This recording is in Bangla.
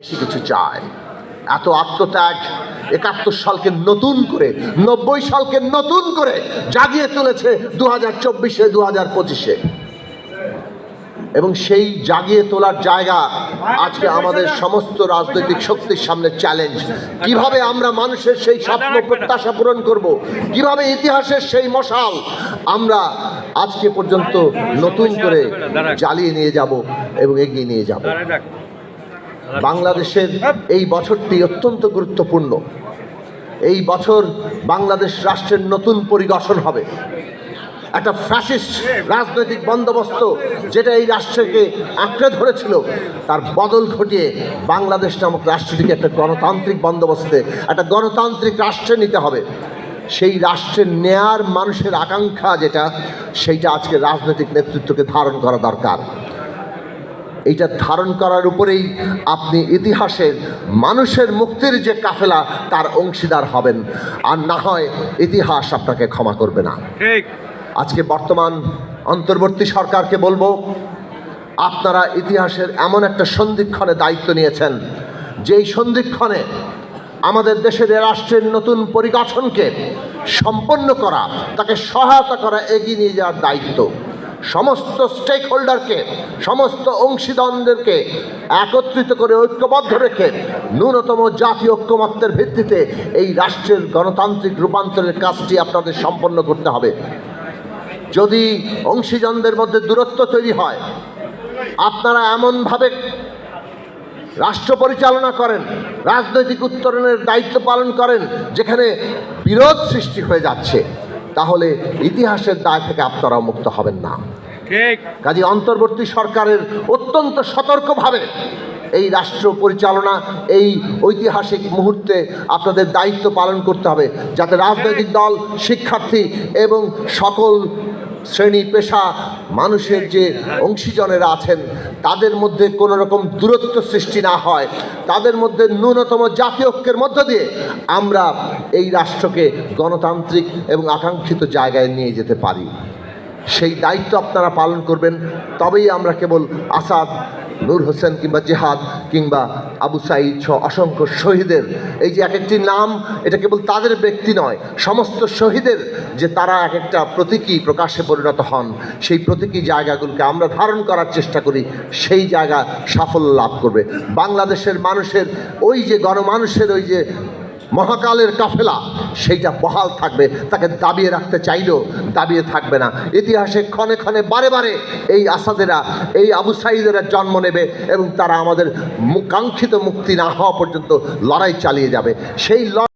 বেশি কিছু চায়। এত আত্মত্যাগ একাত্তর সালকে নতুন করে, নব্বই সালকে নতুন করে জাগিয়ে তুলেছে দু হাজার চব্বিশে দু হাজার পঁচিশে। এবং সেই জাগিয়ে তোলার জায়গা আজকে আমাদের সমস্ত রাজনৈতিক শক্তির সামনে চ্যালেঞ্জ কীভাবে আমরা মানুষের সেই স্বপ্ন প্রত্যাশা পূরণ করব? কীভাবে ইতিহাসের সেই মশাল আমরা আজকে পর্যন্ত নতুন করে জ্বালিয়ে নিয়ে যাব এবং এগিয়ে নিয়ে যাব? বাংলাদেশের এই বছরটি অত্যন্ত গুরুত্বপূর্ণ। এই বছর বাংলাদেশ রাষ্ট্রের নতুন পরিগঠন হবে। একটা ফ্যাসিস্ট রাজনৈতিক বন্দোবস্ত যেটা এই রাষ্ট্রকে আঁকড়ে ধরেছিল, তার বদল ঘটিয়ে বাংলাদেশ নামক রাষ্ট্রটিকে একটা গণতান্ত্রিক বন্দোবস্তে, একটা গণতান্ত্রিক রাষ্ট্রে নিতে হবে। সেই রাষ্ট্রের নেয়ার মানুষের আকাঙ্ক্ষা যেটা, সেইটা আজকে রাজনৈতিক নেতৃত্বকে ধারণ করা দরকার। এইটা ধারণ করার উপরেই আপনি ইতিহাসের মানুষের মুক্তির যে কাফেলা তার অংশীদার হবেন। আর না হয় ইতিহাস আপনাকে ক্ষমা করবে না। আজকে বর্তমান অন্তর্বর্তী সরকারকে বলব আপনারা ইতিহাসের এমন একটা সন্ধিক্ষণে দায়িত্ব নিয়েছেন যেই সন্ধিক্ষণে আমাদের দেশের রাষ্ট্রের নতুন পরিগঠনকে সম্পন্ন করা তাকে সহায়তা করা এগিয়ে নিয়ে যাওয়ার দায়িত্ব। সমস্ত স্টেক হোল্ডারকে সমস্ত অংশীদারদেরকে একত্রিত করে ঐক্যবদ্ধ রেখে ন্যূনতম জাতীয় ঐক্যমত্যের ভিত্তিতে এই রাষ্ট্রের গণতান্ত্রিক রূপান্তরের কাজটি আপনাদের সম্পন্ন করতে হবে। যদি অংশীজনদের মধ্যে দূরত্ব তৈরি হয়, আপনারা এমনভাবে রাষ্ট্র পরিচালনা করেন, রাজনৈতিক উত্তরণের দায়িত্ব পালন করেন, যেখানে বিরোধ সৃষ্টি হয়ে যাচ্ছে। তাহলে ইতিহাসের দায় থেকে আপনারাও মুক্ত হবেন না। কাজে অন্তর্বর্তী সরকারের অত্যন্ত সতর্কভাবে এই রাষ্ট্র পরিচালনা এই ঐতিহাসিক মুহূর্তে আপনাদের দায়িত্ব পালন করতে হবে যাতে রাজনৈতিক দল শিক্ষার্থী এবং সকল শ্রেণি পেশা মানুষের যে অংশীজনেরা আছেন তাদের মধ্যে কোনো রকম দূরত্ব সৃষ্টি না হয়। তাদের মধ্যে ন্যূনতম জাতি ঐক্যের মধ্য দিয়ে আমরা এই রাষ্ট্রকে গণতান্ত্রিক এবং আকাঙ্ক্ষিত জায়গায় নিয়ে যেতে পারি। সেই দায়িত্ব আপনারা পালন করবেন, তবেই আমরা কেবল আসাদ, নূর হোসেন কিংবা জেহাদ কিংবা আবু সাইদ সহ অসংখ্য শহীদের, এই যে এক একটি নাম, এটা কেবল তাদের ব্যক্তি নয়, সমস্ত শহীদের যে তারা এক একটা প্রতীকী প্রকাশে পরিণত হন, সেই প্রতীকী জায়গাগুলোকে আমরা ধারণ করার চেষ্টা করি, সেই জায়গা সাফল্য লাভ করবে। বাংলাদেশের মানুষের ওই যে গণমানুষের ওই যে মহাকালের কাফেলা, সেইটা বহাল থাকবে, তাকে দাবিয়ে রাখতে চাইলেও দাবিয়ে থাকবে না। ইতিহাসে ক্ষণে ক্ষণে, বারে বারে এই আসাদেরা, এই আবু সাইদেরা জন্ম নেবে এবং তারা আমাদের কাঙ্ক্ষিত মুক্তি না হওয়া পর্যন্ত লড়াই চালিয়ে যাবে। সেই